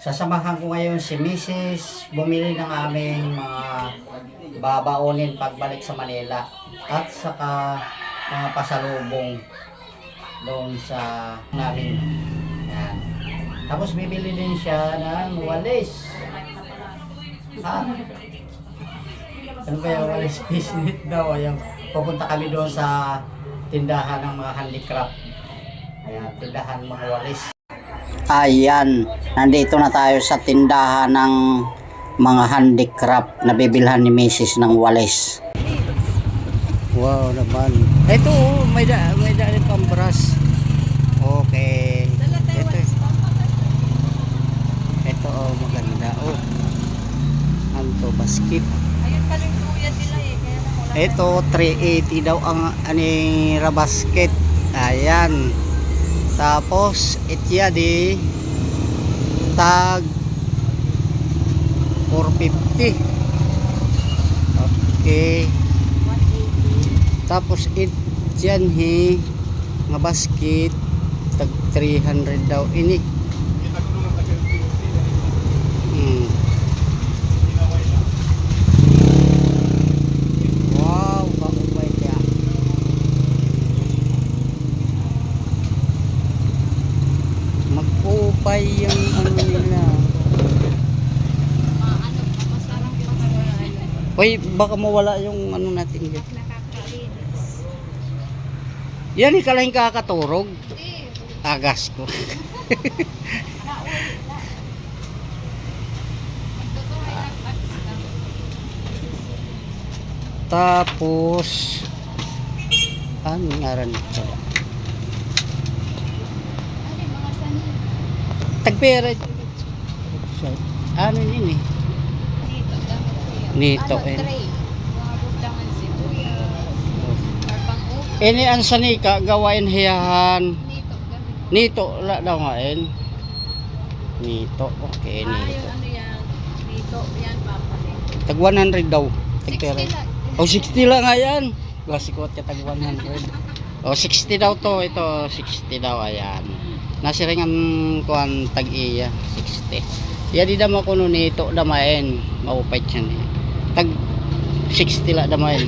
Sasamahan ko ngayon si Mrs. Bumili ng aming mga babaonin pagbalik sa Manila. At saka mga pasalubong doon sa namin. Yan. Tapos bibili din siya ng walis. Ha? Ano ba walis business daw? Ayan, pupunta kami doon sa tindahan ng mga handicraft. Ayan, tindahan mga walis. Ayan, nandito na tayo sa tindahan ng mga handicraft na bibilhan ni Mrs. ng walis. Wow naman. Ito, oh, may da may da rin pang brush. Okay. Ito. Ito oh, maganda. Oh. Anto basket. Ayun pala yung kuya nila eh. Kaya. Ito 380 daw ang ani basket. Ayan. Tapos itya di tag 450. Okay. 180. Tapos it dyan he nga basket tag 300 daw ini. Hmm. Wow, kaupay kaya. Magpupay yung ano nila. Ma, ano, masarap pa sa ano. Uy, baka mawala yung ano natin dyan. Yan, ikaw lang kakaturog. Hindi. Agas ko. Nag-ads lang. Tapos, ano nga rin ito? Ano yung? Tagpera. Ano yun eh? Nito, ano, eh. tray. Ini ang sanika, gawain hiyahan. Nito, wala daw nga eh. Nito, okay, Ah, nito. ano yan. Nito, yan papalit. Tag 100 daw. 60 Tagpera. lang. Oh, 60 lang nga yan. Gasikot ka tag 100. Oh, 60 daw to. Ito, 60 daw. Ayan. Nasiring ang kuan tag iya. 60. Ya di dama kuno nito damain. Maupay siya ni. Tag 60 la damain.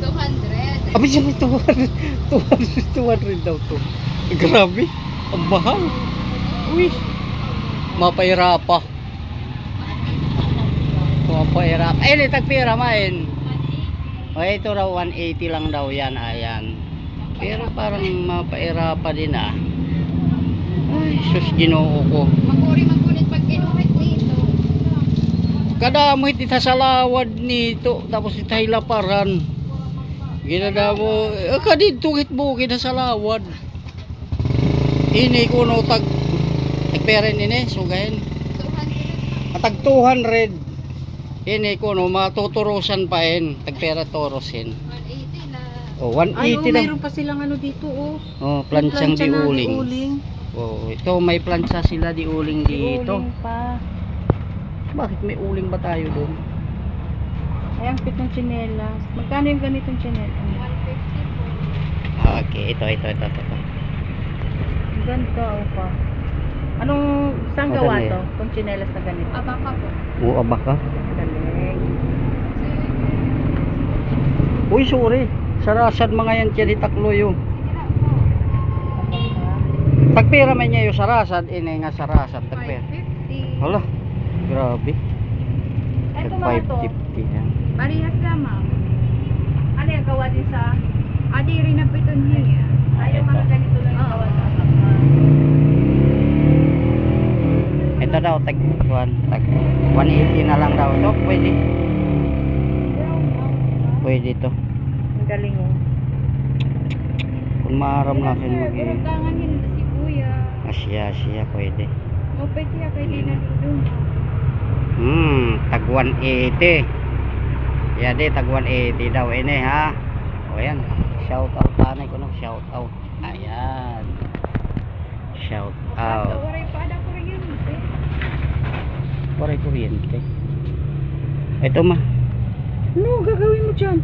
200. Abi siya may 200. 200, 200 daw to. Grabe. Ang mahal. Uy. Mapahirapa. Mapahirapa. Ay, ni tagpira main. O ito raw 180 lang daw yan, ayan. Pero parang mapairapa din ah. Ay, sus ginoo ko. Maguri magunit pag nito. Kadamit ita sa lawad nito, tapos ita hilaparan. Ginada mo, eh, kadito hit mo, gina sa lawad. Ini ko no tag, tagperen ini, sugahin. 200. Atag 200. Ini ko no, matuturusan pa in, tagpera torosin. 180 na. O, Ay, 180 oh, lang. mayroon pa silang ano dito, oh. Oh, na diuling. diuling. Oh, ito may plancha sila di uling dito. Diuling pa. Bakit may uling ba tayo doon? Ay, ang pitong tsinelas. Magkano yung ganitong tsinelas? 150 po. Okay, ito, ito, ito, ito. ito. Ang Ganda, oh pa. Anong, saan Oh, gawa to? Itong tsinelas na ganito. Abaka po. Oo, baka. Galing. Uy, sorry. Sarasan mga yan siya di taklo yung. Tagpera man niya yung sarasan, ini nga sarasan, tagpera. 550. Hala, grabe. Ito mga to. 550 yan. Parehas lamang. Ano yung gawa din sa... Adi rin na piton niya. Ay, yung mga ganito lang gawa sa. Ito daw, tag, one, tag 180 na lang daw. Ito, pwede. Pwede to. Ang galing, oh. Kung maaram na Sir, mag burutangan nila si kuya. Asya, asya, pwede. Mupay siya kay di na dudong. Hmm, tag 180. Ya di tag 180 daw ini ha. O yan. Shout out tanay ko no, shout out. Ayan. Shout out. oray pa ada ko rin yun. eh. Waray kuryente. Ito ma. Ano gagawin mo dyan?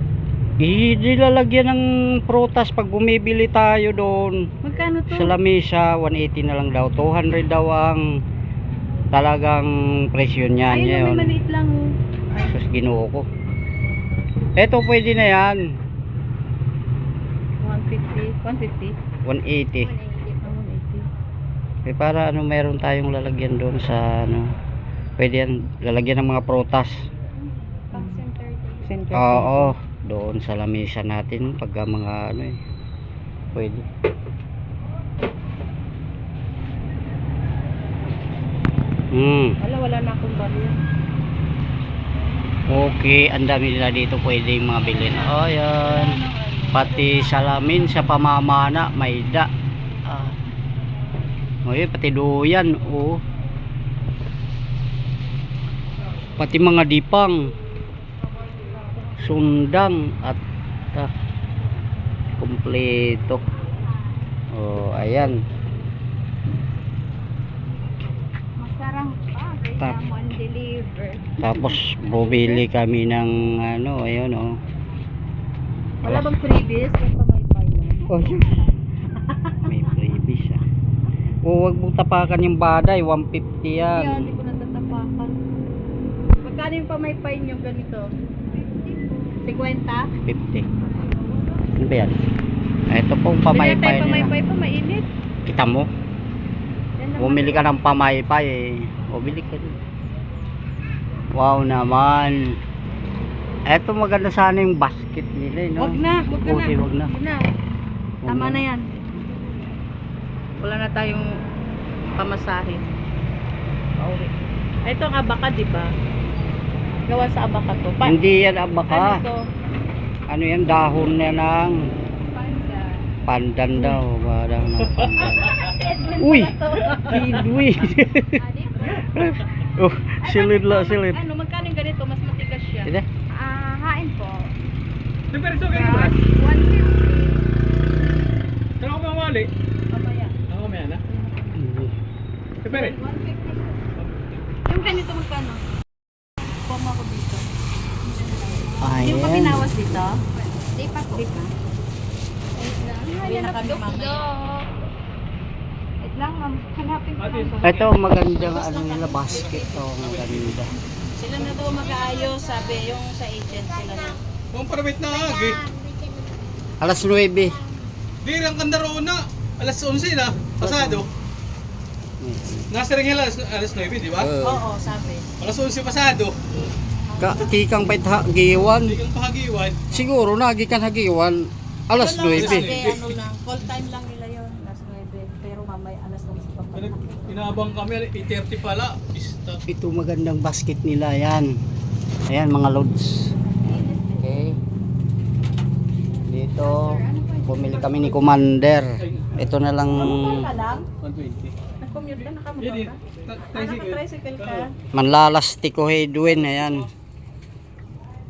Ilalagyan ng prutas pag bumibili tayo doon. Magkano to? Sa lamesa, 180 na lang daw. 200 daw ang talagang presyo niyan Ayun, yun. may maliit lang. oh. Ay, Sus, ginoo ko. Eto pwede na yan. 150. 150? 180. Ah, 180. Eh, para ano meron tayong lalagyan doon sa ano. Pwede yan lalagyan ng mga protas. Center. Oo, doon sa lamesa natin pagka mga ano eh. Pwede. Hmm. Wala, wala na akong baril. Okay, ang dami nila dito pwedeng mga bilhin. Oh, yan. Pati salamin sa pamamana, may da. Ah. Oh, yun, pati duyan, oh. Pati mga dipang. Sundang at ah, kumpleto. Oh, ayan. Masarang pa. Tap. Tapos bumili kami ng ano, ayun oh. Wala bang freebies? Oh, may freebies ah. Oh, wag mong tapakan yung baday, 150 yan. Yan, hindi ko natatapakan. Magkano yung pamaypay nyo ganito? 50? 50. Ano ba yan? Ito pong pamaypay nila. pamaypay pa, mainit. Kita mo? Bumili ka ng pamaypay eh. Bumili ka din. Wow naman. Ito maganda sana yung basket nila eh, no? Wag na, wag na. Okay, wag na. Wag na. Tama na yan. Wala na tayong pamasahe. Pauwi. Ito ang abaka, di ba? Gawa sa abaka to. Pa- Hindi yan abaka. Ano to? Ano yan? Dahon na ng pandan daw. Parang ng pandan. Uy! Kidwi! oh, silid la, silid. Ano, magkano yung ganito? Mas matigas siya. Ito? Ah, hain po. Pero so kayo ba? 150. Saan ako mamali? Mamaya. Ako may ana. Pero, 150. Yung ganito magkano? Puma ko dito. Ayan. Yung pabinawas dito? Di pa po. Di pa. Wait lang. Na mamaya. Lang, ma'am. Hanapin ko lang. Ito magandang ano nila basket oh, maganda. Sila na daw mag-aayos, sabi, yung sa agent sila na. kung parabit na agi. Alas 9. Di ang kandarona. Alas 11 na. Pasado. Nasa rin alas, alas 9, di ba? Oo, sabi. Alas 11 pasado. Ka kikang pait hagiwan. Hindi kang pahagiwan. Siguro nagi kan hagiwan. Alas Yun lang 9. sabi, ano lang, call time lang nila yun, alas 9. Pero mamaya alas 9 pa. Ano, Inabang kami, 8.30 pala. Pista. Ito magandang basket nila yan. Ayan mga loads. Okay. Dito bumili kami ni Commander. Ito na lang ka lang? 120. Nag-commute ka, nakamotor ka? Ah, Tricycle. naka-tricycle ka? manlalastiko Edwin. Ayan.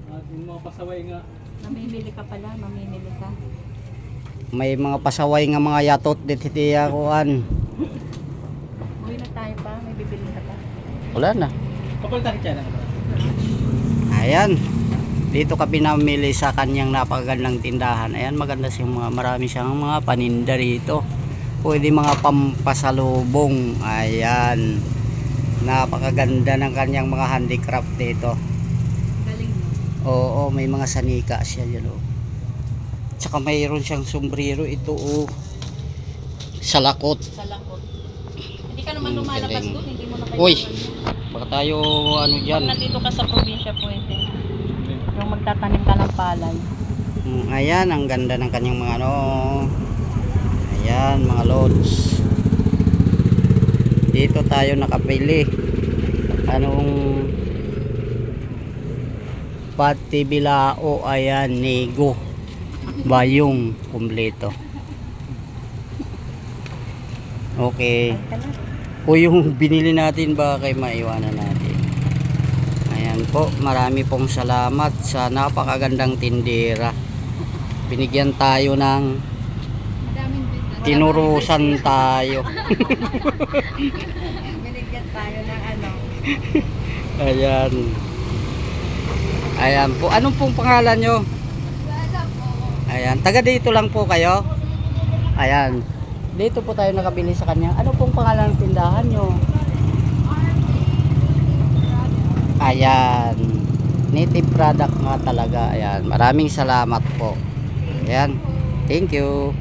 At yung mga pasaway nga. Mamimili ka pala, mamimili ka. May mga pasaway nga mga yatot dito tiya kuan. Uwi na tayo pa, may bibili ka pa. Wala na. Kapalitan ka na. Ayan. Dito kami namili sa kanyang napakagandang tindahan. Ayan, maganda siyang mga marami siyang mga paninda rito. Pwede mga pampasalubong. Ayan. Napakaganda ng kanyang mga handicraft dito. Galing mo. Oo, may mga sanika siya dyan oh. Tsaka mayroon siyang sombrero ito oh. Salakot. Sa lakot. Hindi ka naman Hmm, lumalabas doon, hindi mo na Uy! kailangan. Baka tayo ano Pag dyan. nandito ka sa probinsya, pwede. Yung magtatanim ka ng palay. Mm, ayan, ang ganda ng kanyang mga ano. Ayan, mga loads. Dito tayo nakapili. Anong pati bilao, ayan, nego. Bayong, kumpleto. Okay. O yung binili natin ba kay maiwanan natin. Ayan po, marami pong salamat sa napakagandang tindera. Binigyan tayo ng tinurusan tayo. Binigyan tayo ng ano. Ayan. Ayan po. Anong pong pangalan nyo? Ayan, taga dito lang po kayo. Ayan. Dito po tayo nakabili sa kanya. Ano pong pangalan ng tindahan nyo? Ayan. Native product nga talaga. Ayan. Maraming salamat po. Ayan. Thank you.